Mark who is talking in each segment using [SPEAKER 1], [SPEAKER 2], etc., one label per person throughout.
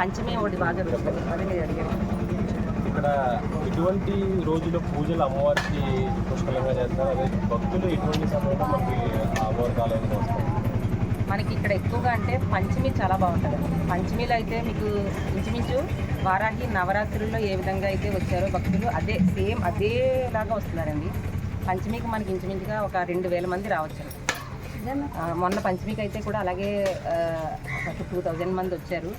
[SPEAKER 1] పంచమి ఒకటి బాగా జరుగుతుంది అదే మీరు అడిగారు.
[SPEAKER 2] ఇక్కడ ఇటువంటి రోజులో పూజలు అమ్మవారికి పుష్కలంగా చేస్తారు. అదే భక్తులు ఇటువంటి సమయంలో మనకి వస్తారు
[SPEAKER 1] మనకి ఇక్కడ ఎక్కువగా అంటే పంచమి చాలా బాగుంటుంది. పంచమిలో అయితే మీకు ఇంచుమించు వారాహి నవరాత్రుల్లో ఏ విధంగా అయితే వచ్చారో భక్తులు అదే సేమ్ అదేలాగా వస్తున్నారండి. పంచమికి మనకి ఇంచుమించుగా ఒక రెండు వేల మంది రావచ్చు. మొన్న పంచమికి అయితే కూడా అలాగే ఒక టూ థౌజండ్ మంది వచ్చారు.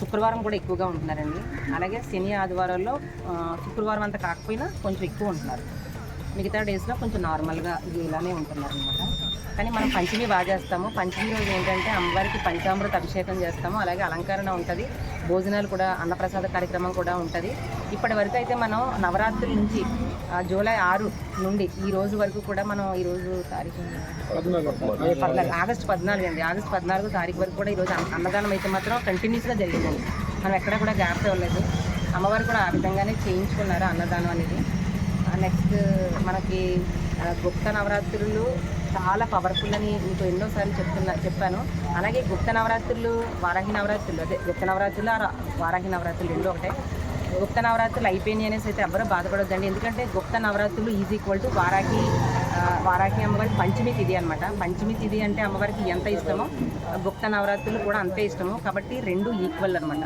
[SPEAKER 1] శుక్రవారం కూడా ఎక్కువగా ఉంటున్నారండి. అలాగే శని ఆదివారాల్లో శుక్రవారం అంతా కాకపోయినా కొంచెం ఎక్కువ ఉంటున్నారు. మిగతా డేస్లో కొంచెం నార్మల్గా ఇలానే ఉంటున్నారు అనమాట కానీ మనం పంచమి బాగా చేస్తాము. పంచమి రోజు ఏంటంటే అమ్మవారికి పంచామృత అభిషేకం చేస్తాము. అలాగే అలంకరణ ఉంటుంది. భోజనాలు కూడా అన్నప్రసాద కార్యక్రమం కూడా ఉంటుంది. ఇప్పటి వరకు అయితే మనం నవరాత్రుల నుంచి జూలై ఆరు నుండి ఈ రోజు వరకు కూడా మనం ఈ రోజు తారీఖు పద్నాలుగు. ఆగస్టు పద్నాలుగు అండి. ఆగస్టు పద్నాలుగు తారీఖు వరకు కూడా ఈరోజు అన్న- అన్నదానం అయితే మాత్రం కంటిన్యూస్గా జరిగిందండి. మనం ఎక్కడ కూడా గ్యాప్ ఇవ్వలేదు. అమ్మవారు కూడా ఆ విధంగానే చేయించుకున్నారు అన్నదానం అనేది. నెక్స్ట్ మనకి గుప్త నవరాత్రులు చాలా పవర్ఫుల్ అని మీకు ఎన్నోసార్లు చెప్తున్నా చెప్పాను. అలాగే గుప్త నవరాత్రులు వారాహి నవరాత్రులు అదే గుప్త నవరాత్రులు ఆ వారాహి నవరాత్రులు రెండు ఒకటే. గుప్త నవరాత్రులు అయిపోయినాయి అనేసి అయితే ఎవరూ బాధపడొద్దండి. ఎందుకంటే గుప్త నవరాత్రులు ఈజ్ ఈక్వల్ టు వారాహి ఆ, వారాహి అమ్మవారి పంచమి తిథి అనమాట పంచమి తిథి అంటే అమ్మవారికి ఎంత ఇష్టమో గుప్త నవరాత్రులు కూడా అంతే ఇష్టము. కాబట్టి రెండు ఈక్వల్ అనమాట